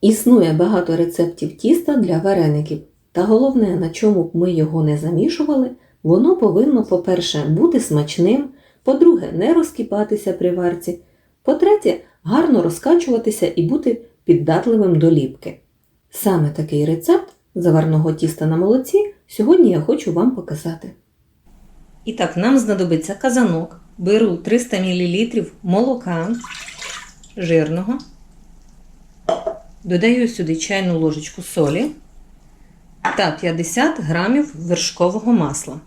Існує багато рецептів тіста для вареників, та головне, на чому б ми його не замішували, воно повинно, по-перше, бути смачним, по-друге, не розкіпатися при варці, по-третє, гарно розкачуватися і бути піддатливим до ліпки. Саме такий рецепт заварного тіста на молоці сьогодні я хочу вам показати. І так, нам знадобиться казанок. Беру 300 мл молока жирного. Додаю сюди чайну ложечку солі та 50 грамів вершкового масла.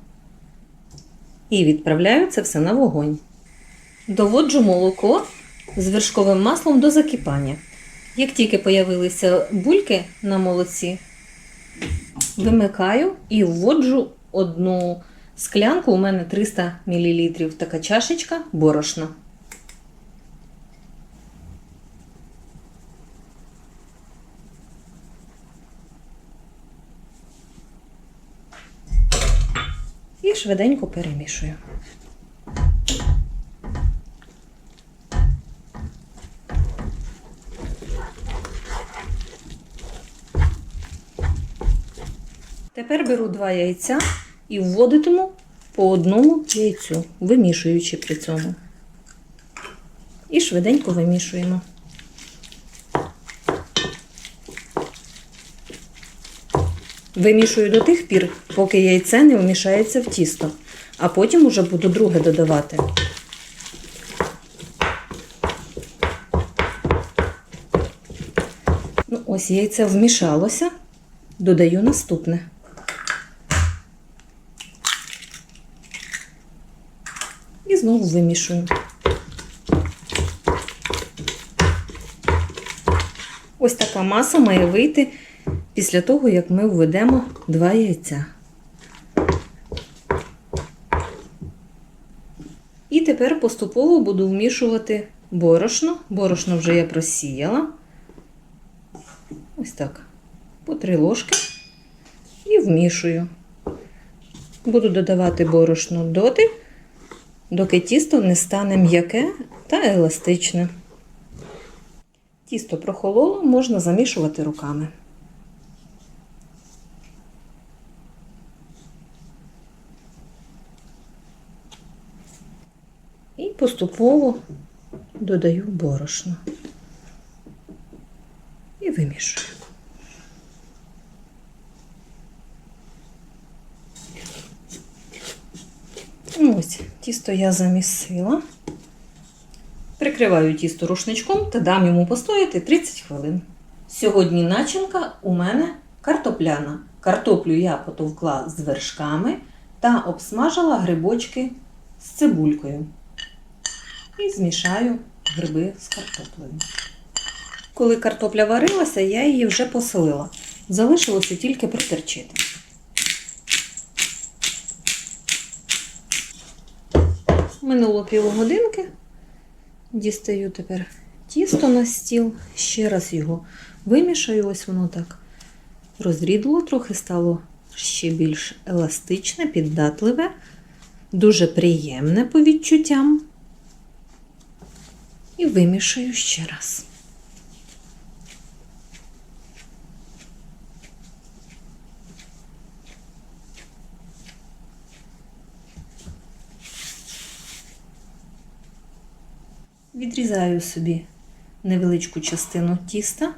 І відправляю це все на вогонь. Доводжу молоко з вершковим маслом до закипання. Як тільки появилися бульки на молоці, вимикаю і вводжу одну склянку. У мене 300 мл така чашечка борошна. І швиденько перемішую. Тепер беру два яйця і вводитиму по одному яйцю, вимішуючи при цьому. І швиденько вимішуємо. Вимішую до тих пір, поки яйце не вмішається в тісто, а потім уже буду друге додавати. Ну, ось яйце вмішалося, додаю наступне. І знову вимішую. Ось така маса має вийти після того, як ми введемо два яйця. І тепер поступово буду вмішувати борошно. Борошно вже я просіяла. Ось так. По три ложки. І вмішую. Буду додавати борошно доти, доки тісто не стане м'яке та еластичне. Тісто прохололо, можна замішувати руками. І поступово додаю борошно. І вимішую. Ось, тісто я замісила. Прикриваю тісто рушничком та дам йому постояти 30 хвилин. Сьогодні начинка у мене картопляна. Картоплю я потовкла з вершками та обсмажила грибочки з цибулькою. І змішаю гриби з картоплею. Коли картопля варилася, я її вже посолила. Залишилося тільки притерчити. Минуло півгодинки. Дістаю тепер тісто на стіл, ще раз його вимішаю, ось воно так розрідло, трохи стало ще більш еластичне, піддатливе, дуже приємне по відчуттям. І вимішаю ще раз. Відрізаю собі невеличку частину тіста,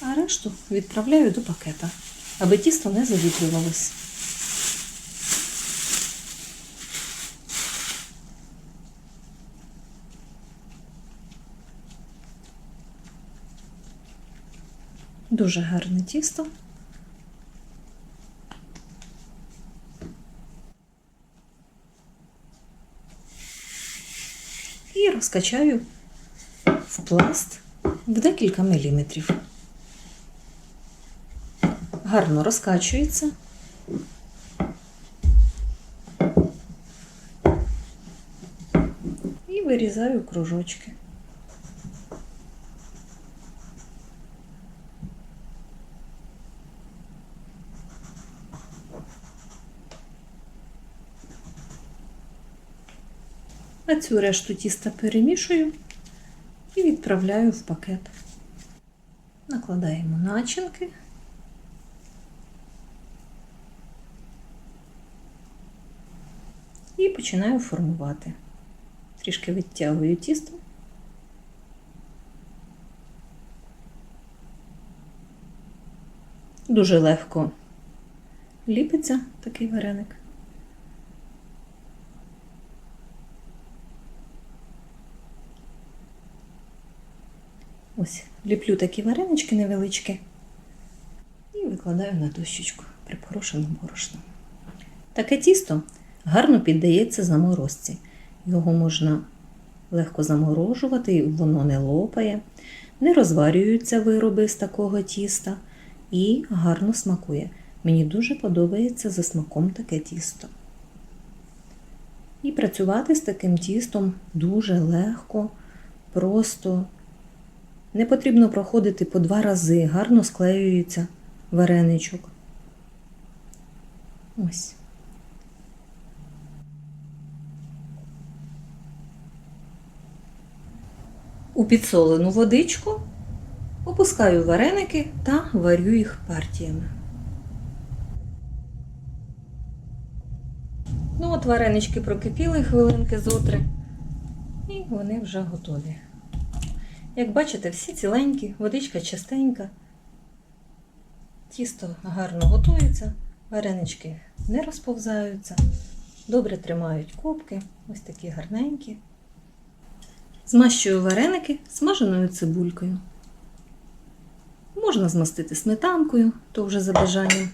а решту відправляю до пакета, аби тісто не завітрювалось. Дуже гарне тісто. І розкачаю в пласт в декілька міліметрів. Гарно розкачується. І вирізаю кружочки. А цю решту тіста перемішую і відправляю в пакет. Накладаємо начинки. І починаю формувати. Трішки відтягую тісто. Дуже легко ліпиться такий вареник. Ось, ліплю такі варенички невеличкі і викладаю на дощечку припорошеним борошном. Таке тісто гарно піддається заморозці. Його можна легко заморожувати, воно не лопає, не розварюються вироби з такого тіста і гарно смакує. Мені дуже подобається за смаком таке тісто. І працювати з таким тістом дуже легко, просто не потрібно проходити по два рази, гарно склеюється вареничок. Ось. У підсолену водичку опускаю вареники та варю їх партіями. Ну от варенички прокипіли хвилинки зотри, і вони вже готові. Як бачите, всі ціленькі, водичка чистенька, тісто гарно готується, варенички не розповзаються, добре тримають кубки, ось такі гарненькі. Змащую вареники смаженою цибулькою. Можна змастити сметанкою, то вже за бажанням.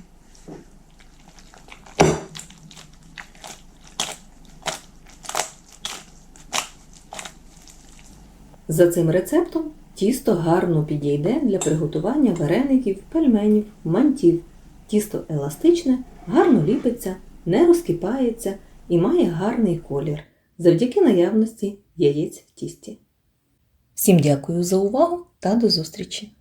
За цим рецептом тісто гарно підійде для приготування вареників, пельменів, мантів. Тісто еластичне, гарно ліпиться, не розкипається і має гарний колір завдяки наявності яєць в тісті. Всім дякую за увагу та до зустрічі!